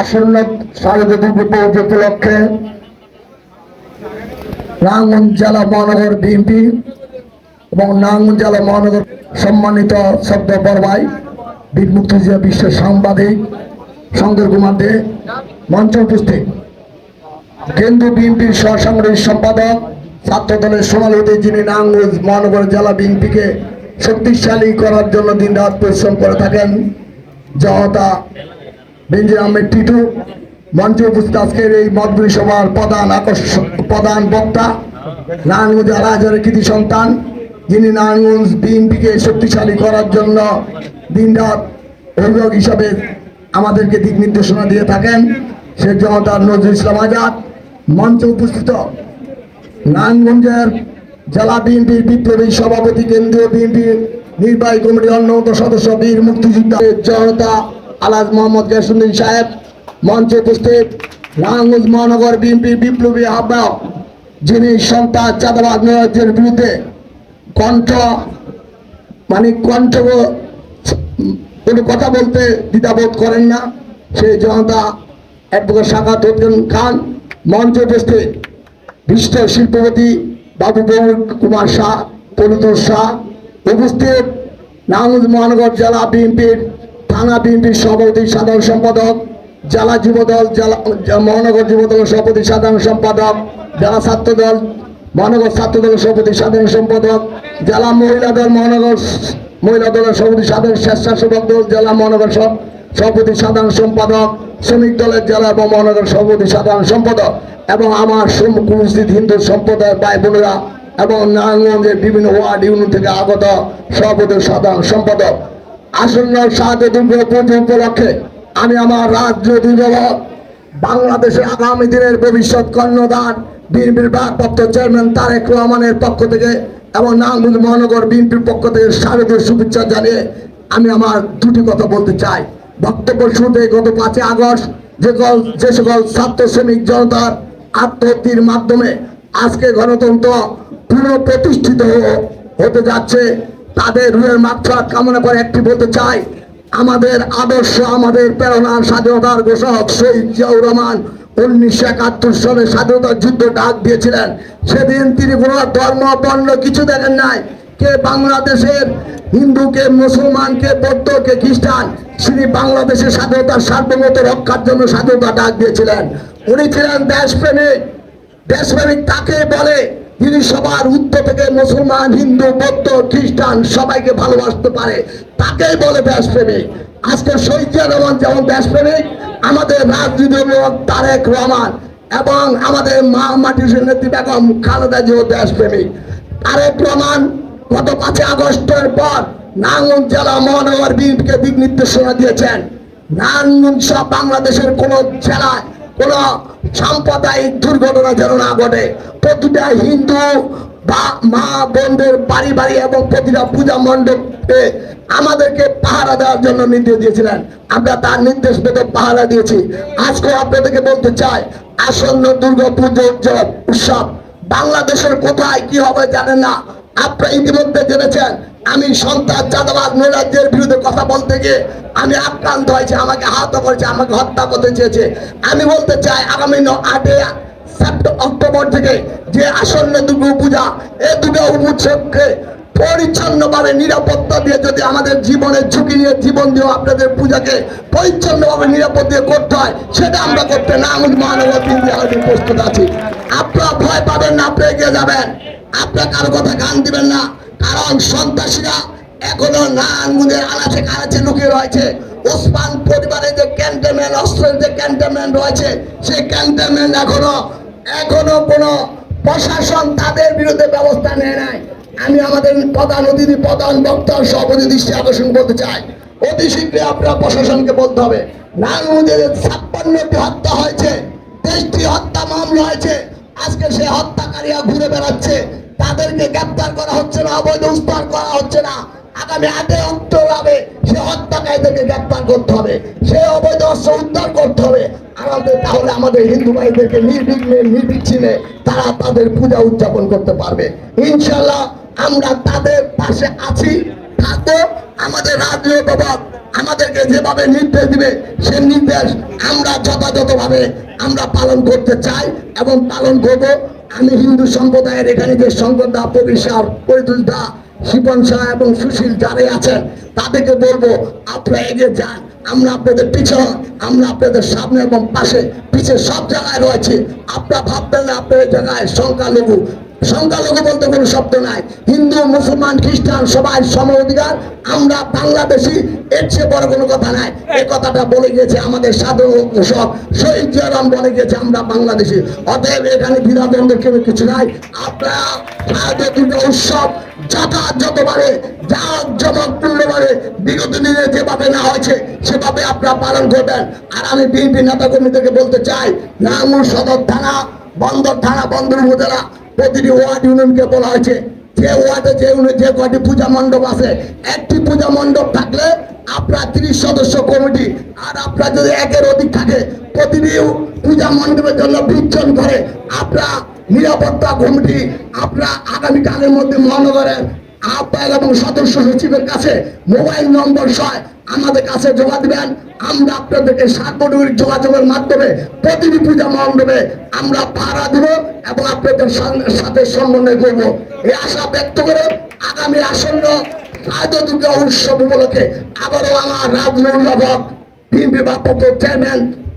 আসন্ন দুর্গা পুজো উপলক্ষে নারায়ণগঞ্জ জেলা মহানগর বিএনপি এবং নারায়ণগঞ্জ জেলা মহানগর সম্মানিত শব্দ সাংবাদিক শঙ্কর কুমার দে মঞ্চ উপস্থিত। কেন্দ্রীয় বিএনপির সম্পাদক ছাত্র দলের সোনালীতে যিনি নারায়ণগঞ্জ মহানগর জেলা বিএনপিকে শক্তিশালী করার জন্য দিন রাত পরিশ্রম করে থাকেন, জনতা বেঞ্জির আহমেদ টিটু মঞ্চে উপস্থিত আজকের এই মতগুলি সভার প্রধান আকর্ষণ প্রধান বক্তা নারায়ণগঞ্জ রাজহারের কৃতি সন্তান, যিনি নারায়ণগঞ্জ বিএনপিকে শক্তিশালী করার জন্য দিনরাত অভিভাবক হিসাবে আমাদেরকে দিক নির্দেশনা দিয়ে থাকেন সে জনতার নজরুল ইসলাম আজাদ। মঞ্চে উপস্থিত নারায়ণগঞ্জের জেলা বিএনপির বিপ্লবী সভাপতি, কেন্দ্রীয় বিএনপি নির্বাহী কমিটির অন্যতম সদস্য বীর মুক্তিযোদ্ধা, জনতা আলাজ মোহাম্মদ গেসুদ্দিন সাহেব, মঞ্চে উপস্থিত নারায়ণগঞ্জ মহানগর বিএনপির বিপ্লবী আহ্বায়ক, যিনি সন্তান চাঁদাবাদ নৈরাজ্যের বিরুদ্ধে কণ্ঠ মানে কণ্ঠ কোনো কথা বলতে দ্বিধাবোধ করেন না। সেই জনতা অ্যাডভোকেট সাকাত উদ্দিন খান, মঞ্চে উপস্থিত বিশিষ্ট শিল্পপতি বাবু কুমার শাহ তরুতর শাহ, উপস্থিত নারায়ণগঞ্জ মহানগর জেলা বিএনপির থানা বিএনপির সভাপতি, সাধারণ সম্পাদক, জেলা যুবদল, জেলা মহানগর যুবদল সভাপতি, সাধারণ সম্পাদক, জেলা ছাত্র দল মহানগর ছাত্র দলের সভাপতি, সাধারণ সম্পাদক, জেলা মহিলা দল, মহানগর মহিলা দলের সভাপতি, সাধারণ স্বেচ্ছাসেবক দল, জেলা মহানগর সভ- সভাপতি, সাধারণ সম্পাদক, শ্রমিক দলের জেলা এবং মহানগর সভাপতি, সাধারণ সম্পাদক এবং আমার উপস্থিত হিন্দু সম্প্রদায়ের ভাই বোনেরা এবং নারায়ণগঞ্জের বিভিন্ন ওয়ার্ড ইউনিট থেকে আগত সভাপতি সাধারণ সম্পাদক। আসন্ন সাত দুর্গা পুজো উপলক্ষে আমি আমার রাজ্য দুর্গা বাংলাদেশের আগামী দিনের ভবিষ্যৎ কর্ণদান বিএনপির ভারপ্রাপ্ত চেয়ারম্যান তারেক রহমানের পক্ষ থেকে এবং নারায়ণগঞ্জ মহানগর বিএনপির পক্ষ থেকে শারদীয় শুভেচ্ছা জানিয়ে আমি আমার দুটি কথা বলতে চাই। বক্তব্য শুরুতে গত পাঁচই আগস্ট যে যে সকল ছাত্র শ্রমিক জনতার আত্মহত্যির মাধ্যমে আজকে গণতন্ত্র পুনঃপ্রতিষ্ঠিত হতে যাচ্ছে। তাদের রুহের মাত্রা কামনা করে একটি বলতে চাই। আমাদের আদর্শ, আমাদের প্রেরণার স্বাধীনতার ঘোষক শহীদ জিয়াউর রহমান উনিশশো একাত্তর সালে স্বাধীনতার যুদ্ধ ডাক দিয়েছিলেন। সেদিন তিনি কোনো ধর্ম, বর্ণ কিছু দেখেন নাই। কে বাংলাদেশের হিন্দুকে মুসলমানকে বৌদ্ধকে খ্রিস্টান, তিনি বাংলাদেশের স্বাধীনতার সার্বভৌমত্ব রক্ষার জন্য স্বাধীনতা ডাক দিয়েছিলেন। উনি ছিলেন দেশপ্রেমিক। দেশপ্রেমিক তাকে বলে যিনি সবার উত্তর থেকে মুসলমান, হিন্দু, বৌদ্ধ, খ্রিস্টান সবাইকে ভালোবাসতে পারে, তাকেই বলে দেশপ্রেমিক আজকে শহীদ রহমান যেমন দেশপ্রেমিক আমাদের রাজনীতি তারেক রহমান এবং আমাদের মা মাটির নেত্রী বেগম খালেদা জিও দেশপ্রেমিক তারেক রহমান গত পাঁচই আগস্টের পর নাঙ্গন জেলা মহানগর বিএনপিকে দিক নির্দেশনা দিয়েছেন। নারায়ণগঞ্জ সহ বাংলাদেশের কোন জেলায় কোন সাম্প্রদায়িক দুর্ঘটনা যেন না ঘটে। প্রতিটা হিন্দু বা মা বোনদের বাড়ি বাড়ি এবং প্রতিটা পূজা মণ্ডপে আমাদেরকে পাহারা দেওয়ার জন্য নির্দেশ দিয়েছিলেন। আমরা তার নির্দেশ পেতে পাহারা দিয়েছি। আজকে আপনাদেরকে বলতে চাই, আসন্ন দুর্গা পুজো উৎসব বাংলাদেশের কোথায় কি হবে জানেন না? আপনারা ইতিমধ্যে জেনেছেন আমি সন্ত্রাস চাঁদাবাদ নৈরাজ্যের বিরুদ্ধে কথা বলতে গিয়ে আমি আক্রান্ত হয়েছে, আমাকে আহত করেছে, আমাকে হত্যা করতে চেয়েছে। আমি বলতে চাই, আগামী আটে অক্টোবর থেকে যে আসন্ন দুর্গা পূজা, এ দুর্গা উৎসবকে পরিচ্ছন্নভাবে নিরাপত্তা দিয়ে যদি আমাদের জীবনের ঝুঁকি নিয়ে জীবন দিয়ে আপনাদের পূজাকে পরিচ্ছন্নভাবে নিরাপদ দিয়ে করতে হয়, সেটা আমরা করতে না আমি আমি প্রস্তুত আছি। আপনারা ভয় পাবেন না আপনি এগিয়ে যাবেন। আপনার কারও কথা গান দিবেন না। কারণ সন্ত্রাসীরা এখনও না আঙ্গুলের আনাচে কানাচে লুকিয়ে রয়েছে। ওসমান পরিবারের যে ক্যান্টনমেন্ট, অস্ত্রের যে ক্যান্টনমেন্ট রয়েছে, সেই ক্যান্টনমেন্ট এখনও এখনও কোনো প্রশাসন তাদের বিরুদ্ধে ব্যবস্থা নেয় নাই। আমি আমাদের প্রধান অতিথি, প্রধান বক্তার সভাপতি দৃষ্টি আকর্ষণ করতে চাই। অতি শীঘ্রই আপনারা প্রশাসনকে বলতে হবে। নারায়ণগঞ্জের ছাপ্পান্নটি হত্যা হয়েছে, তেইশটি হত্যা মামলা হয়েছে। আজকে সে হত্যাকারীরা ঘুরে বেড়াচ্ছে। তাদেরকে গ্রেপ্তার করা হচ্ছে না, অবৈধ উদ্ধার করা হচ্ছে না। আগামী অক্টোবর হবে সে হত্যাকারীদেরকে গ্রেপ্তার করতে হবে, সে অবৈধ অস্ত্র উদ্ধার করতে হবে। আমাদের তাহলে আমাদের হিন্দু ভাইদেরকে নির্বিঘ্নে, নির্বিচ্ছিন্নে তারা তাদের পূজা উদযাপন করতে পারবে। ইনশাল্লাহ আমরা তাদের পাশে আছি, থাকব। আমাদের রাজ্য বাবা আমাদেরকে যেভাবে নির্দেশ দিবে, সে নির্দেশ আমরা যথাযথভাবে আমরা পালন করতে চাই এবং পালন করব। আমি হিন্দু সম্প্রদায়ের এখানে যে সংগঠা পরিসার পরিদুলদা শিবন শাহ এবং সুশীল যারাই আছেন, তাদেরকে বলব, আপনারা এগিয়ে যান। আমরা আপনাদের পিছনে, আমরা আপনাদের সামনে এবং পাশে পিছিয়ে সব জায়গায় রয়েছে। আপনারা ভাববেন না আপনাদের জায়গায় সংখ্যালঘু সংখ্যালঘু বলতে কোনো শব্দ নাই। হিন্দু, মুসলমান, খ্রিস্টান, সবাই সম অধিকার। আমরা বাংলাদেশি, এর চেয়ে বড় কোনো কথা নাই। এই কথাটা বলে গিয়েছে আমাদের সাধারণ সব শহীদ জিয়ারাম বলে গিয়েছে, আমরা বাংলাদেশি। অতএব এখানে বিরাদ্বন্দ্ব কেউ কিছু নাই। আপনারা দুটো উৎসব যথাযথভাবে যা বিগত দিনে যেভাবে না হয়েছে, সেভাবে আপনারা পালন করবেন। আর আমি বিএনপি নেতা বলতে চাই সদর থানা, বন্দর থানা, বন্দর উপজেলা প্রতিটি ওয়ার্ড ইউনিয়নকে বলা হয়েছে। যে ওয়ার্ডে, যে যে কয়টি পূজা মণ্ডপ আছে, একটি পূজা মণ্ডপ থাকলে আপনার তিরিশ সদস্য কমিটি আর আপনার যদি একের অধিক থাকে, প্রতিটি পূজা মণ্ডপের জন্য বিচ্ছন করে আপনার নিরাপত্তা কমিটি আপনার আগামীকালের মধ্যে মহানগরের আহ্বায়ক এবং সদস্য সচিবের কাছে মোবাইল নম্বর সহ আমাদের কাছে জমা দিবেন। আমরা আপনাদেরকে সার্বজনীন যোগাযোগের মাধ্যমে প্রতিটি পূজা মণ্ডপে আমরা ভাড়া দিব এবং আপনাদের সাথে সমন্বয় করব। এই আশা ব্যক্ত করে আগামী আসন্ন আয়োজ দুর্গা উৎসব উপলক্ষে আবারও আমার রাজনৈতিক বিএনপি ভারপ্রাপ্ত চেয়ারম্যান